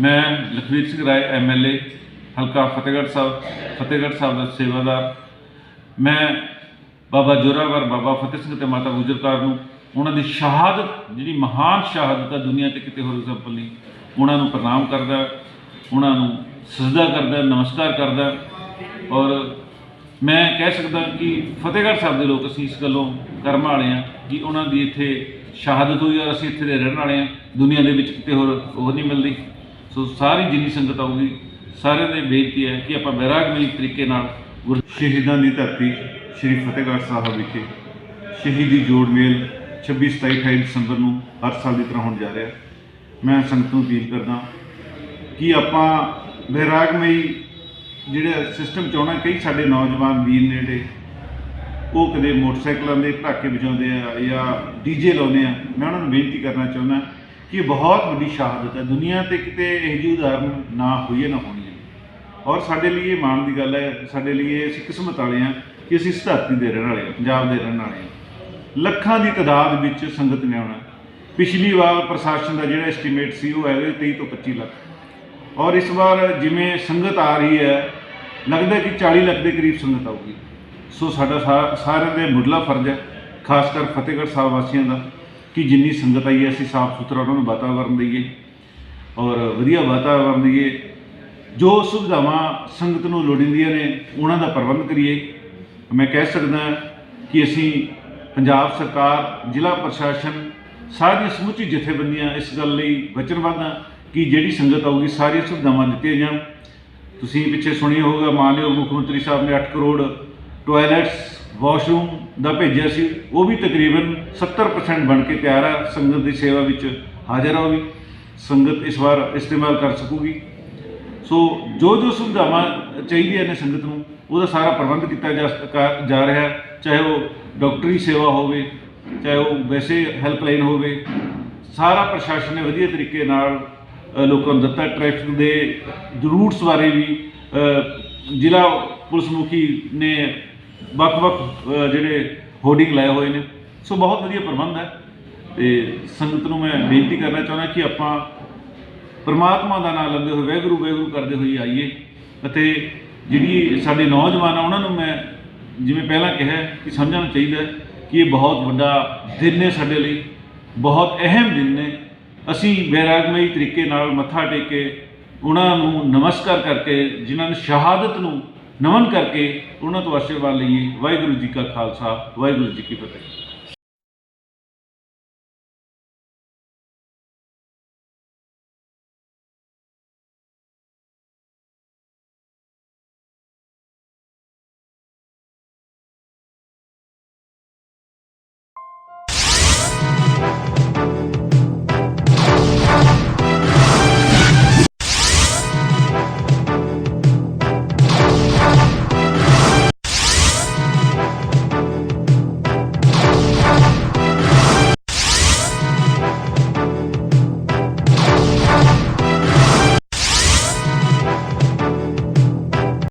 ਮੈਂ ਲਖਵੀਰ ਸਿੰਘ ਰਾਏ ਐਮਐਲਏ ਹਲਕਾ ਫਤਿਹਗੜ੍ਹ ਸਾਹਿਬ ਫਤਿਹਗੜ੍ਹ ਸਾਹਿਬ ਦਾ ਸੇਵਾਦਾਰ। ਮੈਂ ਬਾਬਾ ਜੋਰਾਵਰ, ਬਾਬਾ ਫਤਿਹ ਸਿੰਘ ਤੇ ਮਾਤਾ ਗੁਜਰਕਾਰ ਨੂੰ, ਉਹਨਾਂ ਦੀ ਸ਼ਹਾਦਤ, ਜਿਹੜੀ ਮਹਾਨ ਸ਼ਹਾਦਤ ਆ ਦੁਨੀਆ ਤੇ ਕਿਤੇ ਹੋਰ ਐਗਜ਼ਾਮਪਲ ਨਹੀਂ ਉਹਨਾਂ ਨੂੰ ਪ੍ਰਣਾਮ ਕਰਦਾ, ਉਹਨਾਂ ਨੂੰ ਸਜਦਾ ਕਰਦਾ, ਨਮਸਕਾਰ ਕਰਦਾ। ਔਰ ਮੈਂ ਕਹਿ ਸਕਦਾ ਕਿ ਫਤਿਹਗੜ੍ਹ ਸਾਹਿਬ ਦੇ ਲੋਕ ਅਸੀਂ ਇਸ ਗੱਲੋਂ ਕਰਮ ਵਾਲੇ ਹਾਂ ਕਿ ਉਹਨਾਂ ਦੀ ਇੱਥੇ ਸ਼ਹਾਦਤ ਹੋਈ ਔਰ ਅਸੀਂ ਇੱਥੇ ਦੇ ਰਹਿਣ ਵਾਲੇ ਹਾਂ। ਦੁਨੀਆ ਦੇ ਵਿੱਚ ਕਿਤੇ ਹੋਰ ਉਹ ਨਹੀਂ ਮਿਲਦੀ। ਸੋ ਸਾਰੀ ਜਿੰਨੀ ਸੰਗਤ ਆਊਗੀ, ਸਾਰਿਆਂ ਦੇ ਬੇਨਤੀ ਹੈ ਕਿ ਆਪਾਂ ਬੈਰਾਗਮਈ ਤਰੀਕੇ ਨਾਲ ਗੁਰ ਸ਼ਹੀਦਾਂ ਦੀ ਧਰਤੀ ਸ੍ਰੀ ਫਤਿਹਗੜ੍ਹ ਸਾਹਿਬ ਵਿਖੇ ਸ਼ਹੀਦੀ ਜੋੜ ਮੇਲ 26 27 28 ਦਸੰਬਰ ਨੂੰ ਹਰ ਸਾਲ ਦੀ ਤਰ੍ਹਾਂ ਹੋਣ ਜਾ ਰਿਹਾ ਮੈਂ ਸੰਗਤ ਨੂੰ ਅਪੀਲ ਕਰਦਾ ਕਿ ਆਪਾਂ ਬੈਰਾਗਮਈ ਜਿਹੜਾ ਸਿਸਟਮ ਚਾਹਣਾ ਕਈ ਸਾਡੇ ਨੌਜਵਾਨ ਵੀਰ ਨੇ ਜਿਹੜੇ, ਉਹ ਕਦੇ ਮੋਟਰਸਾਈਕਲਾਂ ਦੇ ਪਟਾਕੇ ਵਜਾਉਂਦੇ ਆ ਜਾਂ ਡੀਜੇ ਲਾਉਂਦੇ ਆ। ਮੈਂ ਉਹਨਾਂ ਨੂੰ ਬੇਨਤੀ ਕਰਨਾ ਚਾਹੁੰਦਾ ਕਿ ਇਹ ਬਹੁਤ ਵੱਡੀ ਸ਼ਹਾਦਤ ਹੈ। ਦੁਨੀਆ ਤੇ ਕਿਤੇ ਇਹੋ ਜਿਹੀ ਉਦਾਹਰਨ ਨਾ ਹੋਈਏ, ਨਾ ਹੋਣੀ ਹੈ। ਔਰ ਸਾਡੇ ਲਈ ਇਹ ਮਾਣ ਦੀ ਗੱਲ ਹੈ, ਸਾਡੇ ਲਈ ਇਹ ਅਸੀਂ ਕਿਸਮਤ ਵਾਲੇ ਹਾਂ ਕਿ ਅਸੀਂ ਇਸ ਧਰਤੀ ਦੇ ਰਹਿਣ ਵਾਲੇ ਹਾਂ, ਪੰਜਾਬ ਦੇ ਰਹਿਣ ਵਾਲੇ ਹਾਂ। ਲੱਖਾਂ ਦੀ ਤਾਦਾਦ ਵਿੱਚ ਸੰਗਤ ਨੇ ਆਉਣਾ। ਪਿਛਲੀ ਵਾਰ ਪ੍ਰਸ਼ਾਸਨ ਦਾ ਜਿਹੜਾ ਐਸਟੀਮੇਟ ਸੀ, ਉਹ ਹੈਗਾ 23 ਤੋਂ 25 ਲੱਖ। ਔਰ ਇਸ ਵਾਰ ਜਿਵੇਂ ਸੰਗਤ ਆ ਰਹੀ ਹੈ, ਲੱਗਦਾ ਕਿ 40 ਲੱਖ ਦੇ ਕਰੀਬ ਸੰਗਤ ਆਊਗੀ। ਸੋ ਸਾਡਾ ਸਾ- ਸਾਰਿਆਂ ਦੇ ਮੁੱਢਲਾ ਫਰਜ਼ ਹੈ, ਖਾਸ ਕਰ ਫਤਿਹਗੜ੍ਹ ਸਾਹਿਬ ਵਾਸੀਆਂ ਦਾ। ਕਿ ਜਿੰਨੀ ਸੰਗਤ ਆਈ ਹੈ, ਅਸੀਂ ਸਾਫ਼ ਸੁਥਰਾ ਉਹਨਾਂ ਨੂੰ ਵਾਤਾਵਰਨ ਦਈਏ ਔਰ ਵਧੀਆ ਵਾਤਾਵਰਨ ਦਈਏ। ਜੋ ਸੁਵਿਧਾਵਾਂ ਸੰਗਤ ਨੂੰ ਲੋੜੀਂਦੀਆਂ ਨੇ, ਉਹਨਾਂ ਦਾ ਪ੍ਰਬੰਧ ਕਰੀਏ। ਮੈਂ ਕਹਿ ਸਕਦਾ ਕਿ ਅਸੀਂ ਪੰਜਾਬ ਸਰਕਾਰ, ਜ਼ਿਲ੍ਹਾ ਪ੍ਰਸ਼ਾਸਨ, ਸਾਰੀਆਂ ਸਮੁੱਚੀ ਜਥੇਬੰਦੀਆਂ ਇਸ ਗੱਲ ਲਈ ਵਚਨਬੱਧ ਹਾਂ ਕਿ ਜਿਹੜੀ ਸੰਗਤ ਆਊਗੀ, ਸਾਰੀਆਂ ਸੁਵਿਧਾਵਾਂ ਦਿੱਤੀਆਂ ਜਾਣ। ਤੁਸੀਂ ਪਿੱਛੇ ਸੁਣਿਆ ਹੋਊਗਾ, ਮਾਨਯੋਗ ਮੁੱਖ ਮੰਤਰੀ ਸਾਹਿਬ ਨੇ 8 ਕਰੋੜ ਟਾਇਲਟਸ, ਵਾਸ਼ਰੂਮ ਦਾ ਭੇਜਿਆ ਸੀ। ਉਹ ਵੀ ਤਕਰੀਬਨ 70% ਬਣ ਕੇ ਤਿਆਰ ਆ। ਸੰਗਤ ਦੀ ਸੇਵਾ ਵਿੱਚ ਹਾਜ਼ਰ ਆ ਉਹ ਵੀ। ਸੰਗਤ ਇਸ ਵਾਰ ਇਸਤੇਮਾਲ ਕਰ ਸਕੂਗੀ। ਸੋ ਜੋ ਜੋ ਸੁਵਿਧਾਵਾਂ ਚਾਹੀਦੀਆਂ ਨੇ ਸੰਗਤ ਨੂੰ, ਉਹਦਾ ਸਾਰਾ ਪ੍ਰਬੰਧ ਕੀਤਾ ਜਾ ਰਿਹਾ ਚਾਹੇ ਉਹ ਡਾਕਟਰੀ ਸੇਵਾ ਹੋਵੇ, ਚਾਹੇ ਉਹ ਵੈਸੇ ਹੈਲਪਲਾਈਨ ਹੋਵੇ, ਸਾਰਾ ਪ੍ਰਸ਼ਾਸਨ ਨੇ ਵਧੀਆ ਤਰੀਕੇ ਨਾਲ ਲੋਕਾਂ ਨੂੰ ਦਿੱਤਾ। ਟ੍ਰੈਫਿਕ ਦੇ ਰੂਟਸ ਬਾਰੇ ਵੀ ਜ਼ਿਲ੍ਹਾ ਪੁਲਿਸ ਮੁਖੀ ਨੇ ਵੱਖ-ਵੱਖ ਅ, ਜਿਹੜੇ ਹੋਰਡਿੰਗ ਲਾਏ ਹੋਏ ਨੇ। ਸੋ ਬਹੁਤ ਵਧੀਆ ਪ੍ਰਬੰਧ ਹੈ। ਤੇ ਸੰਗਤ ਨੂੰ ਮੈਂ ਬੇਨਤੀ ਕਰਨਾ ਚਾਹੁੰਦਾ ਕਿ ਆਪਾਂ ਪਰਮਾਤਮਾ ਦਾ ਨਾਮ ਲੈਂਦੇ ਹੋਏ ਵੈਗਰੂ ਵੈਗਰੂ ਕਰਦੇ ਹੋਏ ਆਈਏ। ਅਤੇ ਜਿਹੜੀ ਸਾਡੇ ਨੌਜਵਾਨ ਆ ਉਹਨਾਂ ਨੂੰ ਮੈਂ ਜਿਵੇਂ ਪਹਿਲਾਂ ਕਿਹਾ ਕਿ ਸਮਝਣਾ ਚਾਹੀਦਾ ਹੈ ਕਿ ਇਹ ਬਹੁਤ ਵੱਡਾ ਦਿਨ ਹੈ ਸਾਡੇ ਲਈ। ਬਹੁਤ ਅਹਿਮ ਦਿਨ ਨੇ। ਅਸੀਂ ਬੈਰਾਗਮਈ ਤਰੀਕੇ ਨਾਲ ਮੱਥਾ ਟੇਕ ਕੇ ਉਹਨਾਂ ਨੂੰ ਨਮਸਕਾਰ ਕਰਕੇ ਜਿਨ੍ਹਾਂ ਨੇ ਸ਼ਹਾਦਤ ਨੂੰ ਨਮਨ ਕਰਕੇ ਉਹਨਾਂ ਤੋਂ ਆਸ਼ੀਰਵਾਦ ਲਈਏ। ਵਾਹਿਗੁਰੂ ਜੀ ਕਾ ਖਾਲਸਾ ਵਾਹਿਗੁਰੂ ਜੀ ਕੀ ਫਤਿਹ।